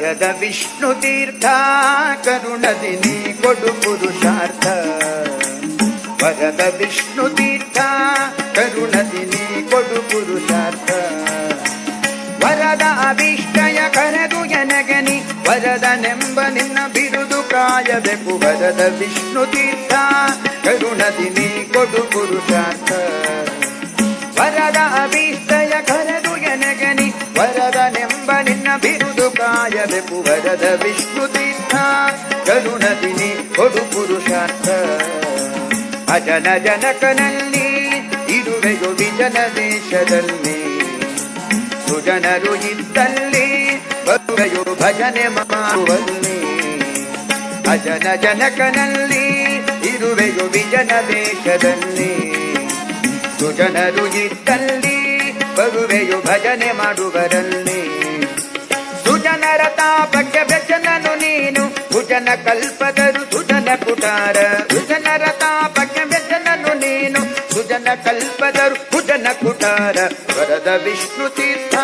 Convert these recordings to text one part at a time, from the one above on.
ವರದ ವಿಷ್ಣು ತೀರ್ಥ, ಕರುಣದಿ ನೀ ಕೊಡು ಪುರುಷಾರ್ಥ. ವರದ ವಿಷ್ಣು ತೀರ್ಥ, ಕರುಣದಿ ನೀ ಕೊಡು ಪುರುಷಾರ್ಥ. ವರದ ಅಭಿಷ್ಟಯ ಕರೆದು ಎನಗನಿ ವರದನೆಂಬ ನಿನ್ನ ಬಿರುದು ಕಾಯಬೇಕು. ವರದ ವಿಷ್ಣು ತೀರ್ಥ, ಕರುಣದಿ ನೀ ಕೊಡು ಪುರುಷಾರ್ಥ. ವರದ ಅಭಿಷ್ಟಯ ಕರೆದು ಎನಗನಿ ವರದನೆಂಬ ನಿನ್ನ ಬಿರುದು ವರದ ವಿಷ್ಣು ತೀರ್ಥ ಕರುಣದಿನಿ ಕೊಡು ಪುರುಷಾರ್ಥ. ಅಜನ ಜನಕನಲ್ಲಿ, ಇರುವೆಯು ವಿಜನ ದೇಶದಲ್ಲಿ. ಸುಜನರು ಇದ್ದಲ್ಲಿ ಬರುವೆಯು ಭಜನೆ ಮಾಡುವಲ್ಲಿ. ಅಜನ ಜನಕನಲ್ಲಿ, ಇರುವೆಯು ವಿಜನ ದೇಶದಲ್ಲಿ. ಸುಜನರು ಇದ್ದಲ್ಲಿ ಬರುವೆಯು ಭಜನೆ ಮಾಡುವರಲ್ಲಿ. ತಾಪಕ್ಕೆ ಬೆಚ್ಚನನು ನೀನು. ಭುಜನ ಕಲ್ಪದರು ಸುಜನ ಕುಟಾರ. ಸುಜನರ ತಾಪಕ್ಕೆ ಬೆಚ್ಚನನು ನೀನು. ಸುಜನ ಕಲ್ಪದರು ಭುಜನ ಕುಟಾರ. ವರದ ವಿಷ್ಣು ತೀರ್ಥ,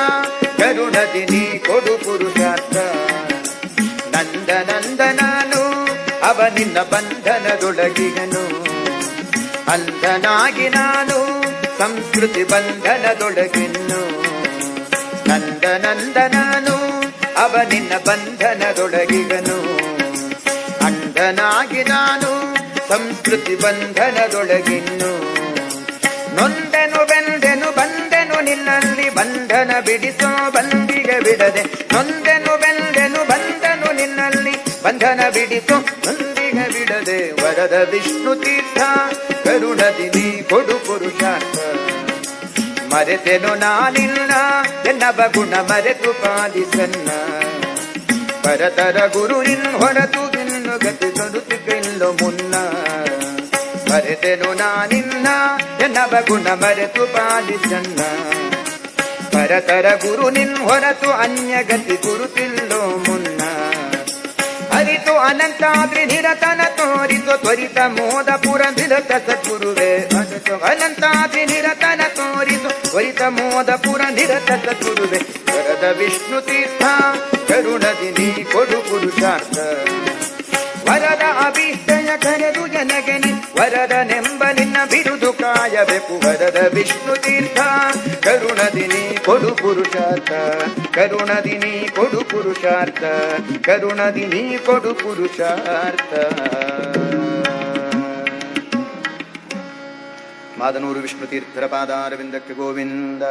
ಕರುಣದಿ ನೀ ಕೊಡು ಪುರುಷಾರ್ಥ. ನಂದ ನಂದನಾನು ಅವ ನಿನ್ನ ಬಂಧನದೊಳಗಿಗನು ಅಂಧನಾಗಿ ನಾನು, ಸಂಸ್ಕೃತಿ ಬಂಧನದೊಳಗಿನ್ನು. ನಂದ ನಂದನಾನು ಅವ ನಿನ್ನ ಅಂಧನಾಗಿ ನಾನು ಸಂಸ್ಕೃತಿ ಬಂಧನದೊಳಗಿನ್ನು. ನೊಂದೆನು ಬೆಂದೆನು ಬಂದೆನು ನಿನ್ನಲ್ಲಿ ಬಂಧನ ಬಿಡಿಸೋ ಬಂದಿಗೆ ಬಿಡದೆ. ನೊಂದೆನು ಬೆಂದೆನು ಬಂದನು ನಿನ್ನಲ್ಲಿ ಬಂಧನ ಬಿಡಿಸೋ ಬಂದಿಗೆ ಬಿಡದೆ. ವರದ ವಿಷ್ಣು ತೀರ್ಥ ಕರುಣದಿ ನೀ ಕೊಡು ಪುರುಷಾರ್ಥ. ಮರೆತೆನು ನಾನಿಲ್ಲ ಎನ್ನವ ಗುಣ ಮರೆತು ಪಾಲಿಸನ್ನ. ಪರತರ ಗುರು ನಿನ್ ಹೊರತು ಇನ್ನು ಗತಿ ಸೊಡುತ್ತಿಗೆಲ್ಲೋ ಮುನ್ನ. ಮರೆತೆನು ನಾನಿನ್ನ ಎನ್ನವ ಗುಣ ಮರೆತು ಪಾಲಿಸನ್ನ. ಪರತರ ಗುರು ನಿನ್ ಹೊರತು ಅನ್ಯ ಗತಿ ಗುರುತಿಲ್ಲೋ ಮುನ್ನ. ಅರಿತು ಅನಂತಾದ್ರಿ ನಿರತನ ತೋರಿತು, ತ್ವರಿತ ಮೋದ ಪುರ ನಿರತ ಸದ್ಗುರುವೇ ತ್ವರಿತ ಮೋದಪುರ ನಿರತ ಸದ್ಗುರುವೇ ವರದ ವಿಷ್ಣು ತೀರ್ಥ, ಕರುಣದಿ ನೀ ಕೊಡು ಪುರುಷಾರ್ಥ. ವರದ ಅಭಿಷ್ಟಯ ಕರೆದು ಜನಗನಿ ವರದನೆಂಬ ನಿನ್ನ ಬಿರುದು ಕಾಯಬೇಕು ವರದ ವಿಷ್ಣು ತೀರ್ಥ, ಕರುಣದಿ ನೀ ಕೊಡು ಪುರುಷಾರ್ಥ. ಕರುಣದಿ ನೀ ಕೊಡು ಪುರುಷಾರ್ಥ. ಕರುಣದಿ ನೀ ಕೊಡು ಪುರುಷಾರ್ಥ. ಮಾದನೂರು ವಿಷ್ಣು ತೀರ್ಥರ ಪಾದಾರವಿಂದಕ್ಕೆ ಗೋವಿಂದ